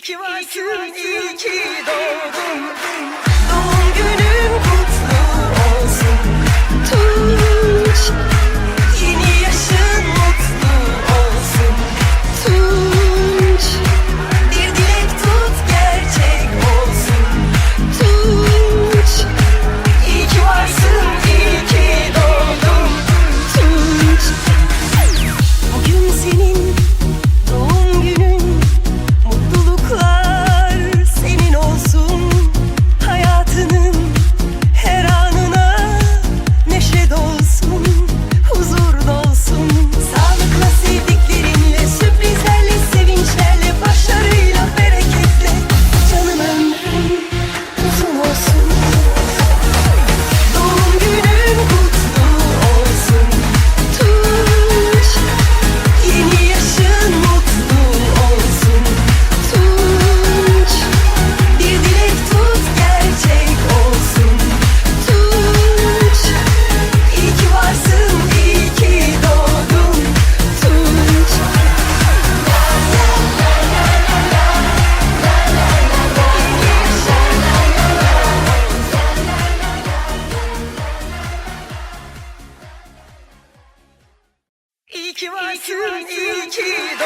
İyi ki varsın, iyi ki doğdun. Doğum kutlu ki varsın, iyi ki.